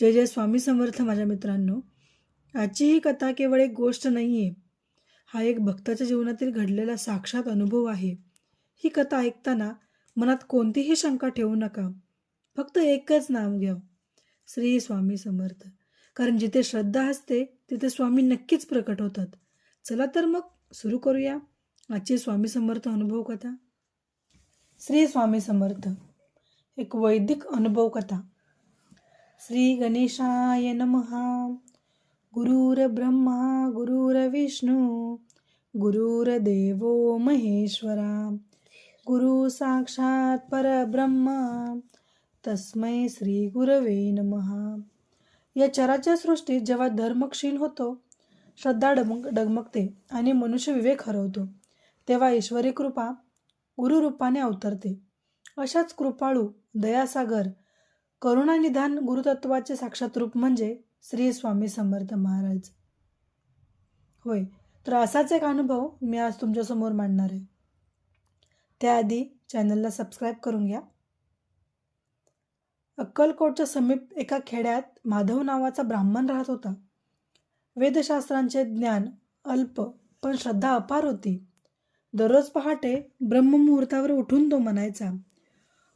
जय जय स्वामी समर्थ माझ्या मित्रांनो. आजची ही कथा केवळ एक गोष्ट नाही आहे हा एक भक्ताच्या जीवनातील घडलेला साक्षात अनुभव आहे. ही कथा ऐकताना मनात कोणतीही शंका ठेवू नका. फक्त एकच नाम घ्या. श्री स्वामी समर्थ. कारण जिथे श्रद्धा असते तिथे स्वामी नक्कीच प्रकट होतात. चला तर मग सुरू करूया आजची स्वामी समर्थ अनुभव कथा. श्री स्वामी समर्थ. एक वैदिक अनुभव कथा. श्री गणेशाय नमहा गुरुर्ब्रह्मा गुरुर्विष्णू गुरुर्देव महेश्वरा। गुरु साक्षात परब्रह्मा तस्मै श्री गुरवे नमहा या चराच्या सृष्टीत जेव्हा धर्मक्षीण होतो श्रद्धा डगमग डगमगते आणि मनुष्य विवेक हरवतो तेव्हा ईश्वरी कृपा गुरुरूपाने अवतरते. अशाच कृपाळू दयासागर करुणानिधान गुरुतत्वाचे साक्षात रूप म्हणजे श्री स्वामी समर्थ महाराज. होय तर असाच एक अनुभव मी आज तुमच्यासमोर मांडणार आहे. त्याआधी चॅनलला सबस्क्राईब करून घ्या. अक्कलकोटच्या समीप एका खेड्यात माधव नावाचा ब्राह्मण राहत होता. वेदशास्त्रांचे ज्ञान अल्प पण श्रद्धा अपार होती. दररोज पहाटे ब्रह्ममुहूर्तावर उठून तो म्हणायचा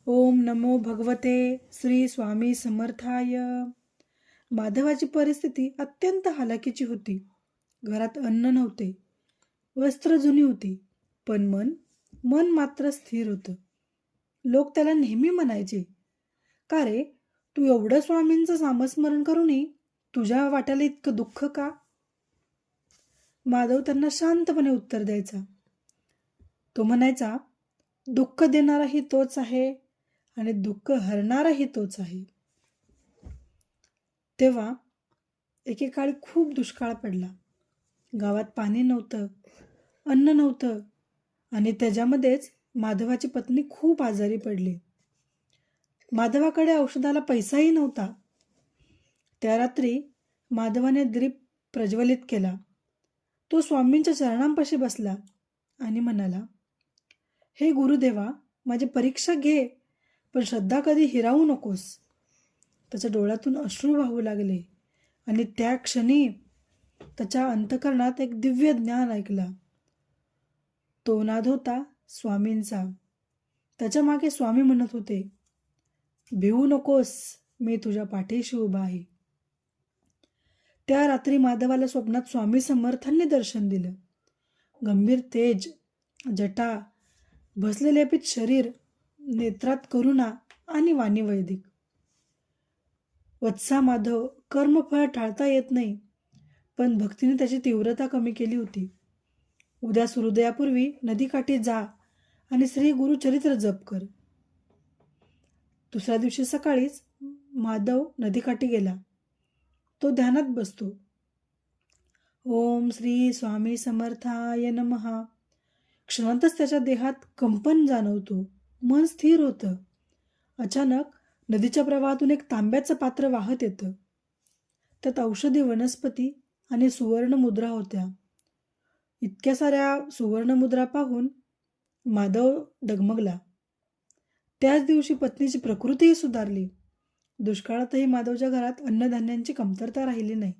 ओम नमो भगवते श्री स्वामी समर्थाय. माधवाची परिस्थिती अत्यंत हालाकीची होती. घरात अन्न नव्हते. वस्त्र जुनी होती पण मन मन मात्र स्थिर होतं. लोक त्याला नेहमी म्हणायचे का रे तू एवढं स्वामींचं सामस्मरण करूनही तुझ्या वाट्याला इतकं दुःख का? माधव त्यांना शांतपणे उत्तर द्यायचा. तो म्हणायचा दुःख देणाराही तोच आहे आणि दुःख हरणाराही तोच आहे. तेव्हा एकेकाळी खूप दुष्काळ पडला. गावात पाणी नव्हतं अन्न नव्हतं आणि त्याच्यामध्येच माधवाची पत्नी खूप आजारी पडली. माधवाकडे औषधाला पैसाही नव्हता. त्या रात्री माधवाने द्रीप प्रज्वलित केला. तो स्वामींच्या चरणांपाशी बसला आणि म्हणाला हे गुरुदेवा माझी परीक्षा घे. पण श्रद्धा कधी हिरावू नकोस. त्याच्या डोळ्यातून अश्रू वाहू लागले आणि त्या क्षणी त्याच्या अंतकरणात एक दिव्य ज्ञान ऐकला. तो नाद होता स्वामींचा. त्याच्यामागे स्वामी म्हणत होते भिवू नकोस मी तुझ्या पाठीशी उभा आहे. त्या रात्री माधवाला स्वप्नात स्वामी समर्थांनी दर्शन दिलं. गंभीर तेज जटा भसलेलेपित शरीर नेत्रात करुणा आणि वाणी वैदिक. वत्सा माधव कर्मफळ टाळता येत नाही पण भक्तीने त्याची तीव्रता कमी केली होती. उद्या सूर्योदयापूर्वी नदीकाठी जा आणि श्री गुरुचरित्र जप कर. दुसऱ्या दिवशी सकाळीच माधव नदीकाठी गेला. तो ध्यानात बसतो. ओम श्री स्वामी समर्थाय नमहा क्षणातच त्याच्या देहात कंपन जाणवतो. मन स्थिर होतं. अचानक नदीच्या प्रवाहातून एक तांब्याचं पात्र वाहत येतं. त्यात औषधी वनस्पती आणि सुवर्ण मुद्रा होत्या. इतक्या साऱ्या सुवर्ण मुद्रा पाहून माधव डगमगला. त्याच दिवशी पत्नीची प्रकृतीही सुधारली. दुष्काळातही माधवच्या घरात अन्नधान्यांची कमतरता राहिली नाही.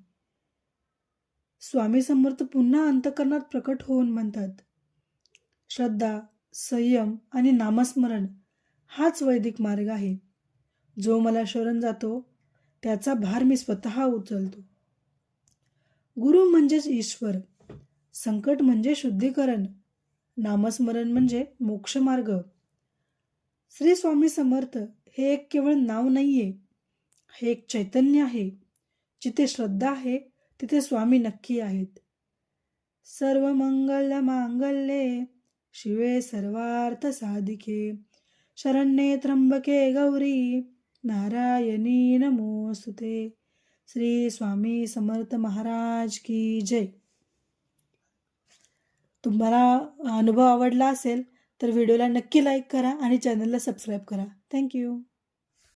स्वामी समर्थ पुन्हा अंतकरणात प्रकट होऊन म्हणतात श्रद्धा संयम आणि नामस्मरण हाच वैदिक मार्ग आहे. जो मला शरण जातो त्याचा भार मी स्वतः उचलतो. गुरु म्हणजेच ईश्वर संकट म्हणजे शुद्धीकरण नामस्मरण म्हणजे मोक्षमार्ग. श्री स्वामी समर्थ हे एक केवळ नाव नाहीये हे एक चैतन्य आहे. जिथे श्रद्धा आहे तिथे स्वामी नक्की आहेत. सर्व मंगल मांगल्ये शिवे सर्वार्थ साधिके शरण्ये त्र्यंबके गौरी नारायणी नमोस्तुते श्री स्वामी समर्थ महाराज की जय. तुम्हाला अनुभव आवडला असेल तर व्हिडिओला नक्की लाईक करा आणि चॅनलला सबस्क्राईब करा. थँक्यू